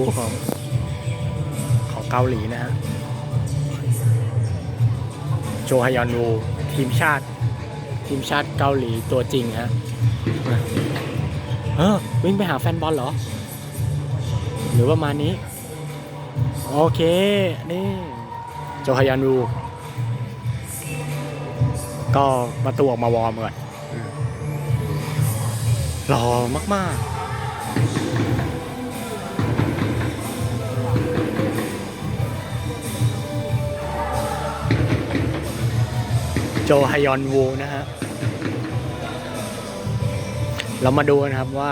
ดูของของเกาหลีนะฮะโจฮยอนวูทีมชาติ ทีมชาติเกาหลีตัวจริงฮะเออวิ่งไปหาแฟนบอลเหรอ หรือประมาณนี้ โอเค นี่โจฮยอนวูก็ประตูออกมาวอร์มก่อนอืมหล่อมาก ๆ โจฮยอนวูนะฮะ เรามาดูนะครับว่า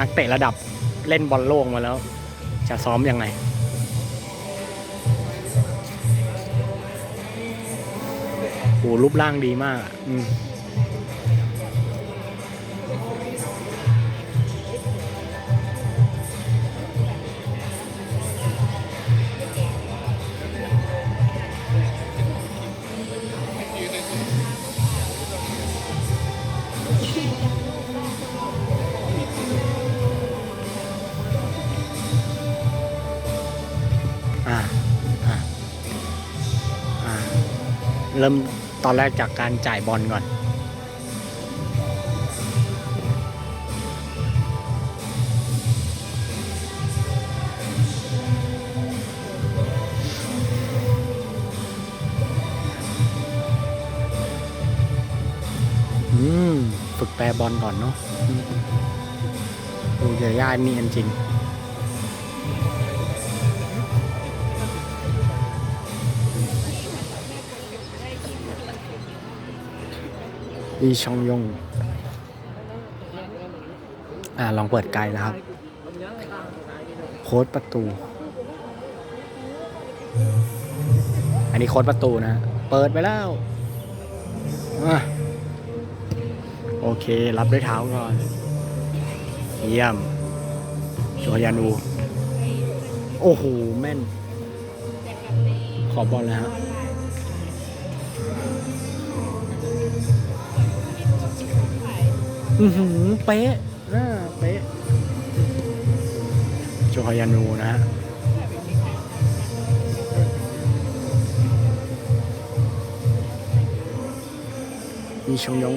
นักเตะระดับเล่นบอลโลกมาแล้ว จะซ้อมยังไงโหรูปร่างดีมากอะอืม อ่าอ่าอ่าเริ่มตอนแรกจากการจ่ายบอลก่อนอืมฝึกแปรบอลก่อนเนาะดูเยาย่านี่อันจริง อีชองยง อ่าลองเปิดไกลแล้วครับ โค้ดประตู อันนี้โค้ดประตูนะ เปิดไปแล้วอโอเค รับด้วยเท้าก่อน เยี่ยมโชยานู โอ้โห แม่น ขอบอลแล้ว อือหือเป๊ะน่าเป๊ะโจฮยานูนะฮะมีชงยง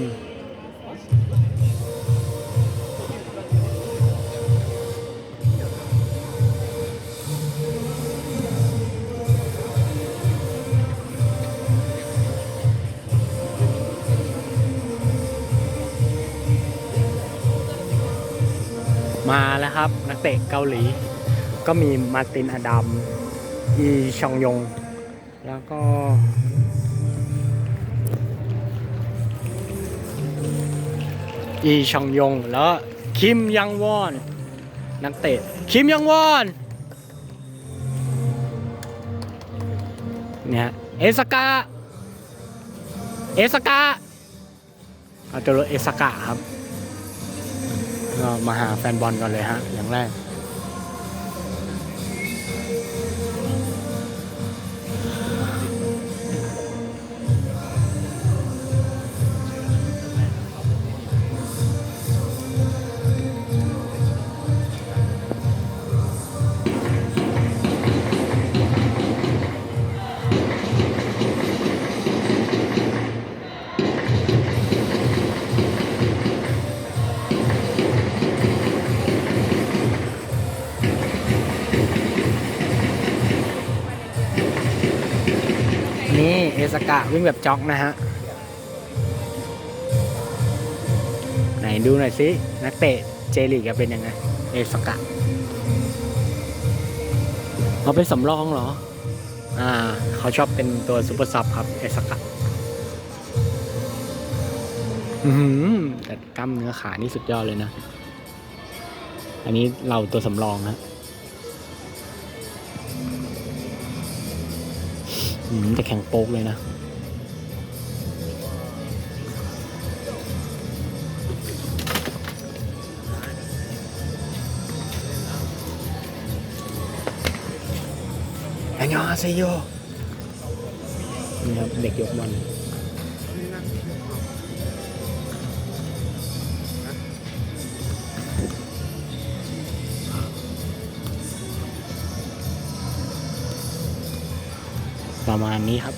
มาแล้วครับ นักเตะเกาหลี ก็มีมาตินอดัม อีชองยง แล้วก็ อีชองยง แล้วคิมยังวอน นักเตะ คิมยังวอนเนี่ยเอสกาเอสกาอาตัวเอสกาครับ ก็มาหาแฟนบอลก่อนเลยฮะ อย่างแรก นี่เอสกะวิ่งแบบจ็อกนะฮะ ไหนดูหน่อยสิ นักเตะเจลีกเป็นยังไง เอสกะเขาเป็นสำรองเหรอ อ่า เขาชอบเป็นตัวซูเปอร์ซับครับ เอสกะอือหือแต่กล้ามเนื้อขานี่สุดยอดเลยนะ อันนี้เราตัวสำรองนะ อืมแต่แข็งโป๊กเลยนะ อันยองอาเซโยนี่ครับ เด็กยกบอล ประมาณนี้ครับ